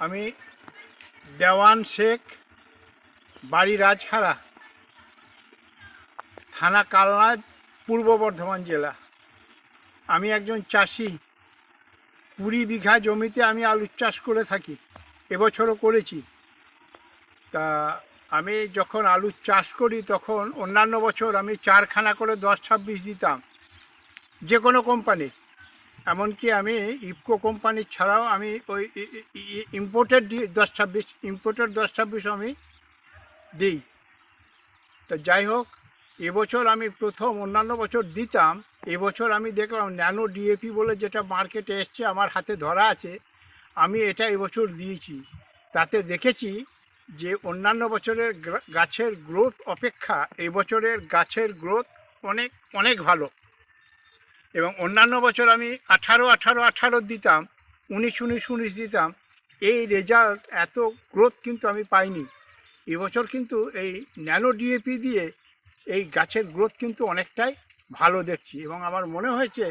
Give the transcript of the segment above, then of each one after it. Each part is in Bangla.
হাসান শেখ, বাড়ি রাজখাড়া থানা কালনা, পূর্ব বর্ধমান জেলা। আমি একজন চাষি। কুড়ি বিঘা জমিতে আমি আলুর চাষ করে থাকি, এবছরও করেছি। তা আমি যখন আলুর চাষ করি তখন অন্যান্য বছর আমি চারখানা করে দশ ছাব্বিশ দিতাম। যে কোনো কোম্পানি এমনকি আমি ইফকো কোম্পানি ছাড়াও আমি ওই ইম্পোর্টেড দশ ছাব্বিশ ইম্পোর্টেড দশ ছাব্বিশ আমি দিই। তো যাই হোক, এবছর আমি প্রথম, অন্যান্য বছর দিতাম, এবছর আমি দেখলাম ন্যানো ডিএপি বলে যেটা মার্কেটে এসছে, আমার হাতে ধরা আছে, আমি এটা এবছর দিয়েছি। তাতে দেখেছি যে অন্যান্য বছরের গাছের গ্রোথ অপেক্ষা, এবছরের গাছের গ্রোথ অনেক অনেক ভালো। এবং অন্যান্য বছর আমি আঠারো আঠারো আঠারো দিতাম, উনিশ উনিশ উনিশ দিতাম। এই রেজাল্ট এত গ্রোথ কিন্তু আমি পাইনি। এবছর কিন্তু এই ন্যানো ডিএপি দিয়ে এই গাছের গ্রোথ কিন্তু অনেকটাই ভালো দেখছি এবং আমার মনে হয়েছে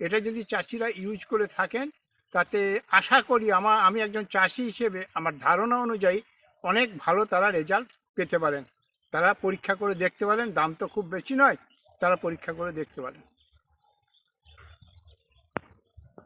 এটা যদি চাষিরা ইউজ করে থাকেন, তাতে আশা করি আমার, আমি একজন চাষি হিসেবে আমার ধারণা অনুযায়ী অনেক ভালো তারা রেজাল্ট পেতে পারেন। তারা পরীক্ষা করে দেখতে পারেন, দাম তো খুব বেশি নয়, তারা পরীক্ষা করে দেখতে পারেন।